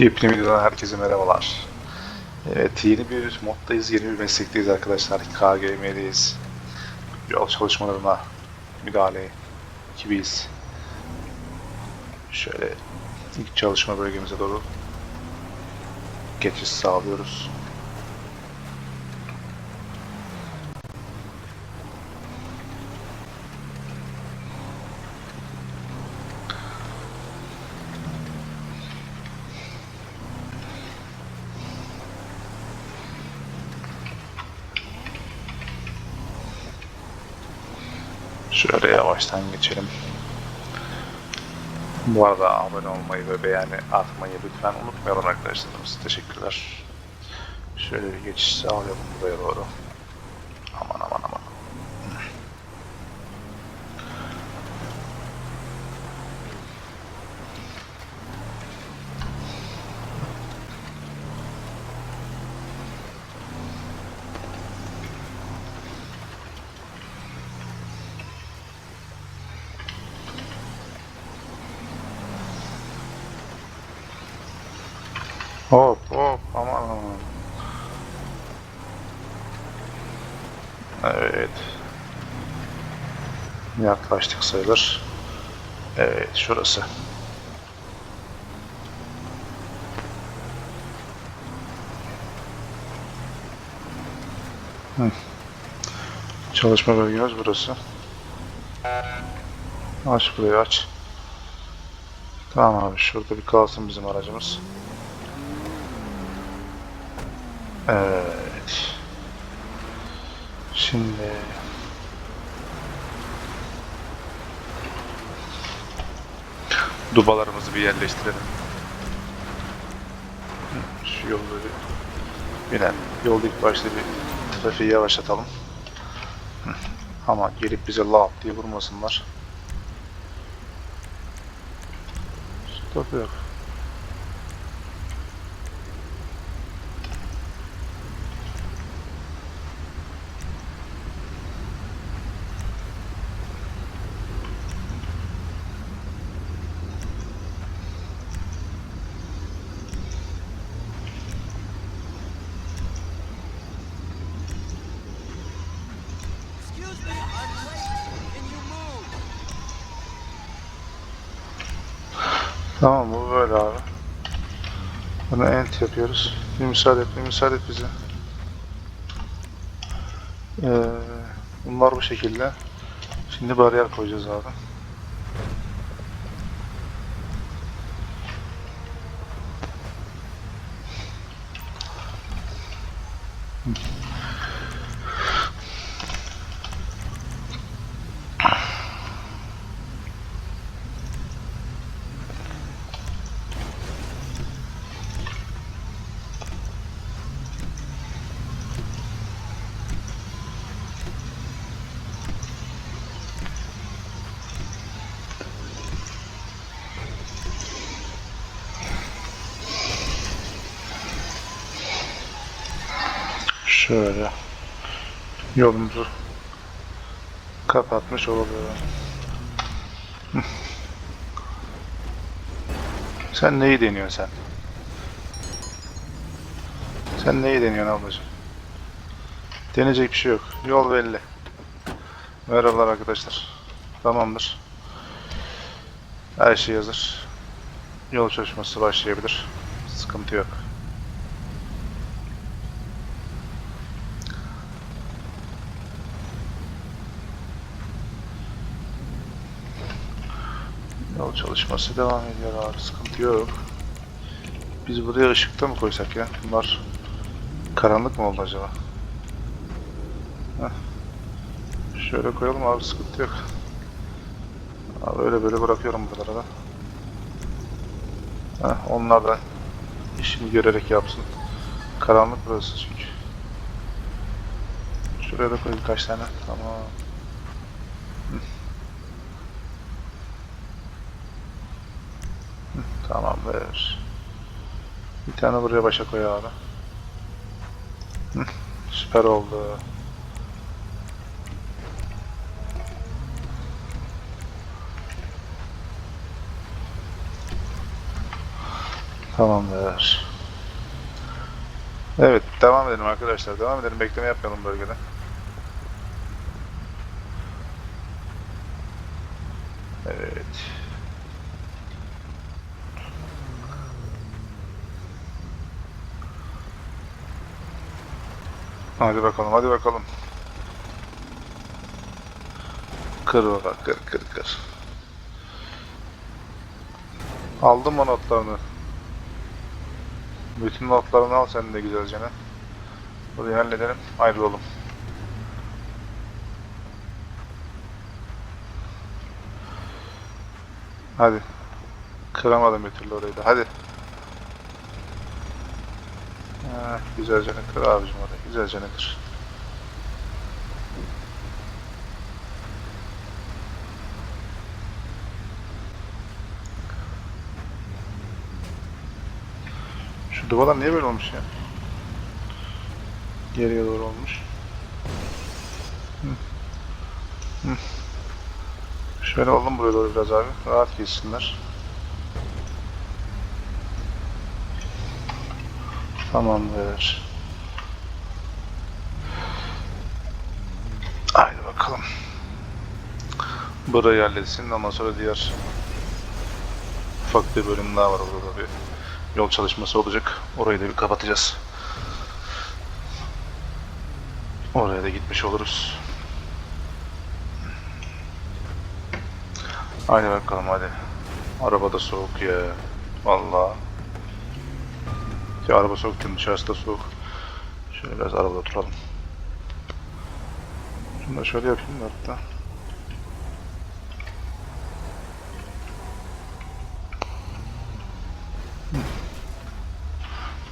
Yepyeni videodan herkese merhabalar. Evet yeni bir moddayız, yeni bir meslekteyiz arkadaşlar. KGM'deyiz. Yol çalışmalarına müdahale ekibiyiz. Şöyle ilk çalışma bölgemize doğru geçiş sağlıyoruz. Şöyle yavaştan geçelim. Bu arada abone olmayı ve beğeni atmayı lütfen unutmayalım arkadaşlarımız. Teşekkürler. Şöyle bir geçiş sağlayalım buraya doğru. Aman aman aman. Hop hop aman aman. Evet. Yaklaştık sayılır. Evet şurası. Hı. Çalışma bölgemiz burası. Aç burayı aç. Tamam abi şurada bir kalsın bizim aracımız. Evet. Şimdi dubalarımızı bir yerleştirelim. Şu yolu bir binen. Yolda ilk başta bir trafiği yavaşlatalım. Ama gelip bize lap diye vurmasınlar. Stop yok. Tamam bu böyle abi. Bunu ent yapıyoruz. Bir müsaade et, bir müsaade et bize. Ee, bunlar bu şekilde. Şimdi bariyer koyacağız abi. Şöyle yolumuzu kapatmış olalım. Sen neyi deniyorsun sen? Sen neyi deniyorsun ablacığım? Deneyecek bir şey yok. Yol belli. Merhabalar arkadaşlar. Tamamdır. Her şey hazır. Yol çalışması başlayabilir. Sıkıntı yok. Yol çalışması devam ediyor abi. Sıkıntı yok. Biz buraya ışıkta mı koysak ya? Bunlar karanlık mı oldu acaba? Heh. Şöyle koyalım abi sıkıntı yok. Abi öyle böyle bırakıyorum buralara da. Heh, onlar da işini görerek yapsın. Karanlık burası çünkü. Şuraya da koy birkaç tane. Tamam. Tamamdır. Bir tane buraya başa koy abi. Hı, Süper oldu. Tamamdır. Evet, devam edelim arkadaşlar. Devam edelim. Bekleme yapmayalım bölgede. Evet. Hadi bakalım, hadi bakalım. Kır baba, kır, kır, kır. Aldım mı notlarını? Bütün notlarını al sen de güzelce. ne? Burayı halledelim, ayrılalım. Hadi. Kıramadım bir türlü orayı da. Hadi. Ha, güzelce ne kır abicim orayı. Güzelce ne. Şu duvarlar niye böyle olmuş ya? Geriye doğru olmuş. Hı. Hı. Şöyle oldum buraya doğru biraz abi. Rahat geçsinler. Tamamdır. Haydi bakalım. Burayı halletsin ondan sonra diğer ufak bir bölüm daha var orada bir yol çalışması olacak. Orayı da bir kapatacağız. Oraya da gitmiş oluruz. Haydi bakalım hadi. Arabada soğuk ya. Vallahi. Ya araba değil dışarısı da soğuk. Şöyle biraz arabada oturalım. Şunu da şöyle yapayım da hatta.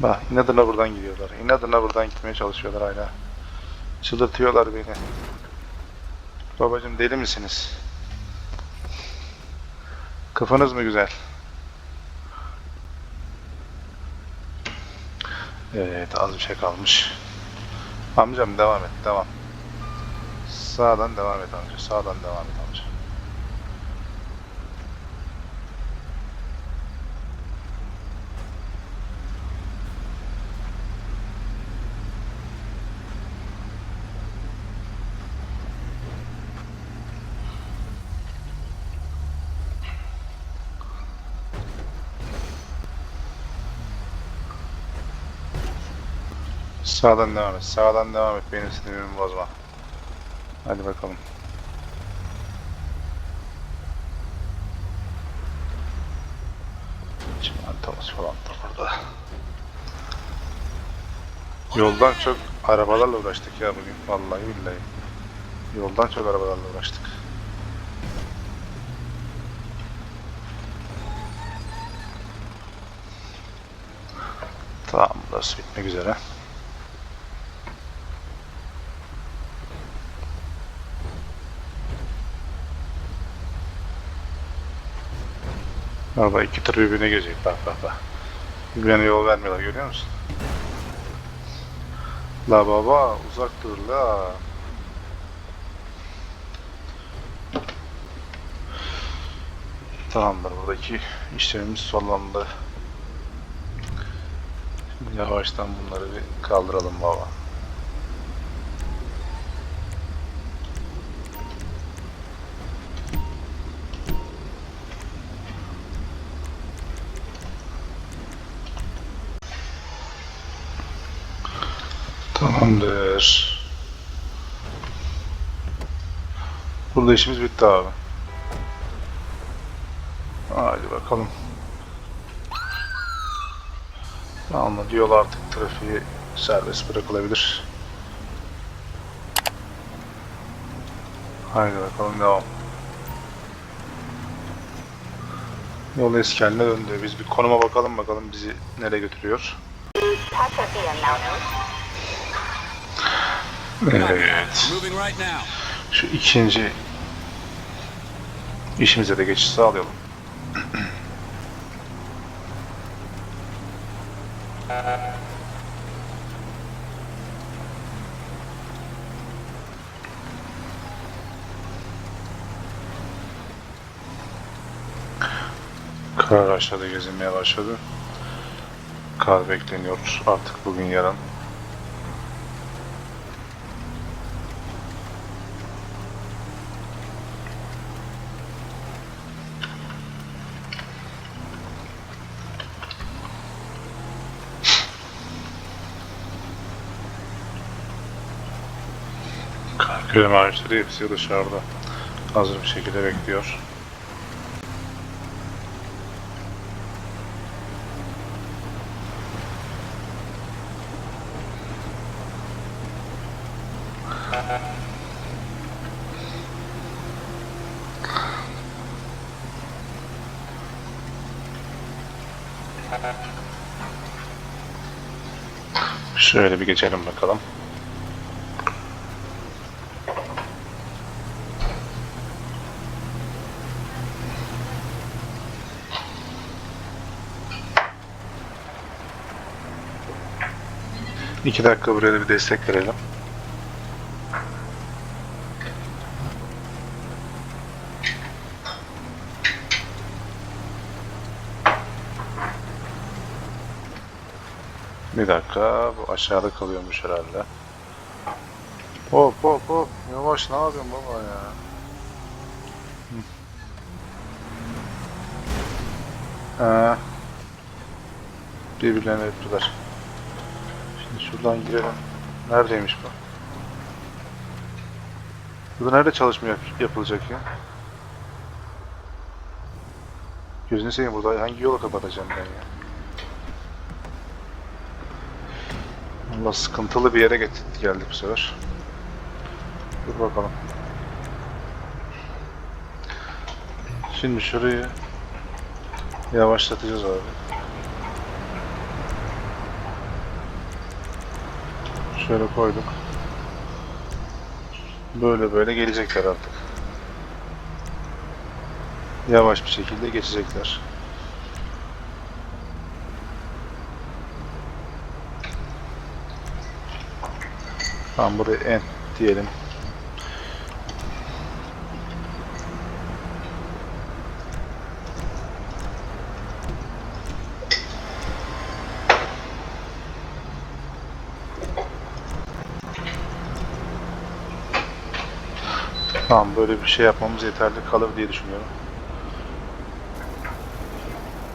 Bak inadına buradan gidiyorlar. İnadına buradan gitmeye çalışıyorlar hala. Çıldırtıyorlar beni. Babacım deli misiniz? Kafanız mı güzel? Evet az bir şey kalmış. Amcam devam et devam. Sağdan devam et amca. Sağdan devam et amca. Sağdan devam et. Sağdan devam et. Benim sinirimi bozma. Hadi bakalım. Çimentomuz falan da burada. Yoldan çok arabalarla uğraştık ya bugün. Vallahi billahi. Yoldan çok arabalarla uğraştık. Tamam burası bitmek üzere. Araba iki tır birbirine girecek. Bak bak bak. Birbirine yol vermiyorlar görüyor musun? La baba uzak dur la. Tamamdır buradaki işlemimiz sonlandı. Yavaştan bunları bir kaldıralım baba. Tamamdır. Burada işimiz bitti abi. Hadi bakalım. Tamam yol artık trafiği serbest bırakılabilir. Haydi bakalım devam. Yol eski haline döndü. Biz bir konuma bakalım bakalım bizi nereye götürüyor. Evet. Şu ikinci işimize de geçiş sağlayalım. Kar araçları gezinmeye başladı. Kar bekleniyor artık bugün yarın. Kar küreme ağaçları hepsi dışarıda. Hazır bir şekilde bekliyor. Şöyle bir geçelim bakalım. İki dakika buraya da bir destek verelim. Bir dakika, bu aşağıda kalıyormuş herhalde. Hop hop hop, yavaş ne yapıyorsun baba ya? Hı. Ha. Birbirlerine öptüler. Şuradan girelim. Neredeymiş bu? Burada nerede çalışma yap- yapılacak ya? Gözünü seveyim burada hangi yola kapatacağım ben ya? Allah sıkıntılı bir yere get geldik bu sefer. Dur bakalım. Şimdi şurayı yavaşlatacağız abi. Şöyle koyduk. Böyle böyle gelecekler artık. Yavaş bir şekilde geçecekler. Tamam buraya en diyelim. Tamam böyle bir şey yapmamız yeterli kalır diye düşünüyorum.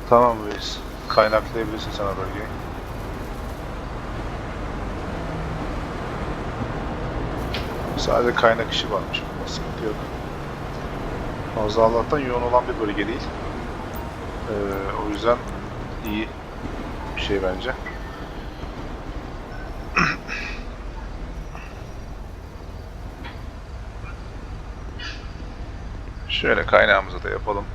Tamam reis. Kaynaklayabilirsin sana bölgeyi. Sadece kaynak işi varmış. Sıkıntı yok. Fazla Allah'tan yoğun olan bir bölge değil. Ee, o yüzden iyi bir şey bence. Şöyle kaynağımızı da yapalım.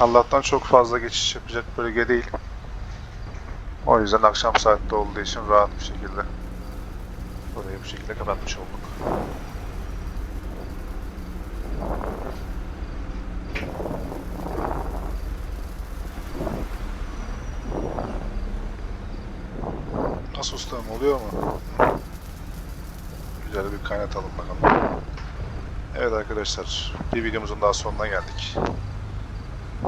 Allah'tan çok fazla geçiş yapacak bölge değil. O yüzden akşam saatte olduğu için rahat bir şekilde burayı bu şekilde kapatmış olduk. Nasıl ustam oluyor mu? Güzel bir kaynatalım bakalım. Evet arkadaşlar, bir videomuzun daha sonuna geldik.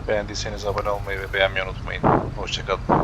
Beğendiyseniz abone olmayı ve beğenmeyi unutmayın. Hoşçakalın.